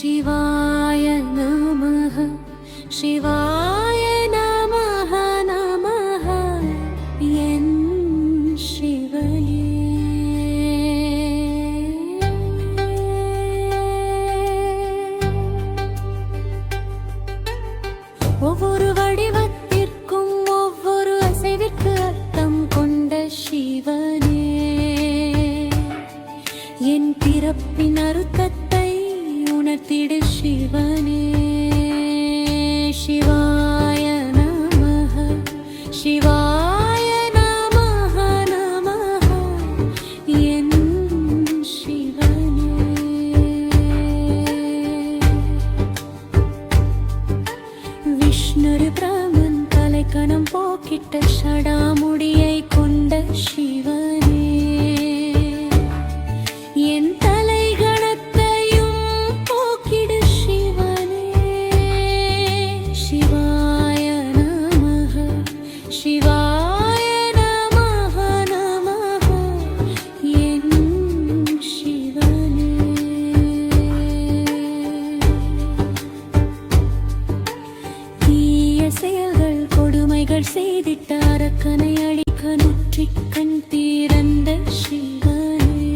शिवाय नमः शिवाय नमः नमः என் சிவனே ஒவ்வொரு வடிவத்திற்கும் ஒவ்வொரு அசைவிற்கு அர்த்தம் கொண்ட சிவனே என் பிறப்பின் அருத்தத்தை உணர்த்திடு சிவனே சிவாய நம சிவாய நம நம என் சிவனே விஷ்ணுரு பிரமன் தலைக்கணம் போக்கிட்ட ஷடாமுடியை கொடுமைகள் செய்திட்டார கனை அழிக்க நுற்றி கண் தீரந்த சிவனே.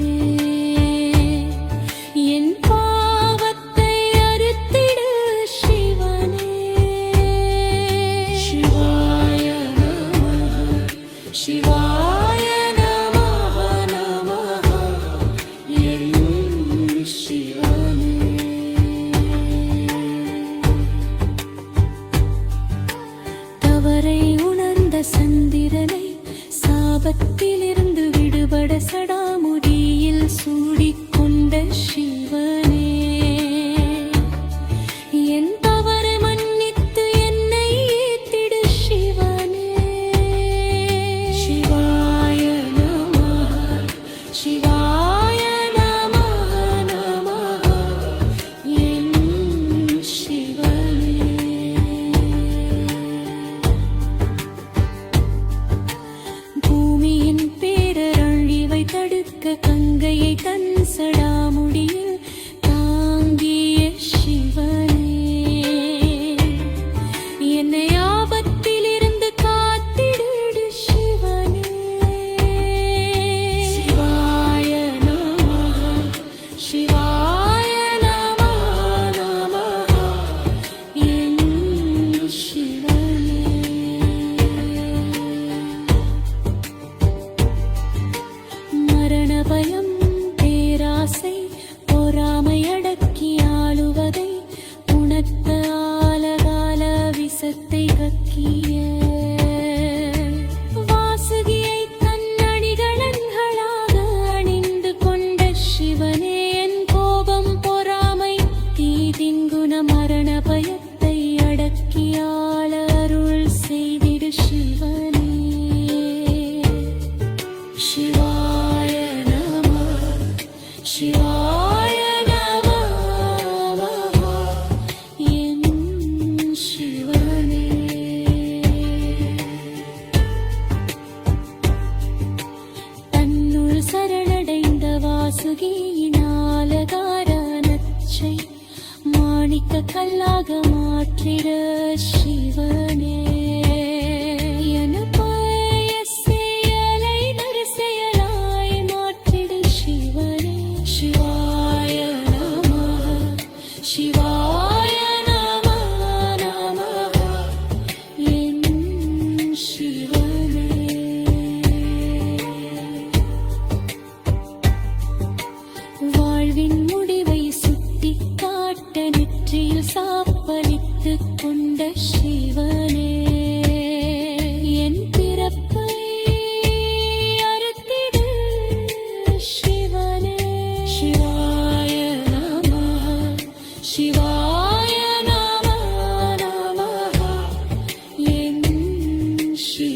என் பாவத்தை அறுத்திடு சிவனே. சிவாய சிவனே शिवाय नमः शिवाय नमः என் சிவனே தன்னுள் சரணடைந்த வாசுகியினாலகார நச்சை மாணிக்க கல்லாக மாற்றிட சிவனே நமः சிவாய நமः நமः என் வாழ்வின் முடிவை சுட்டி நெற்றியில் சாப்பளித்து கொண்ட சிவனே। sim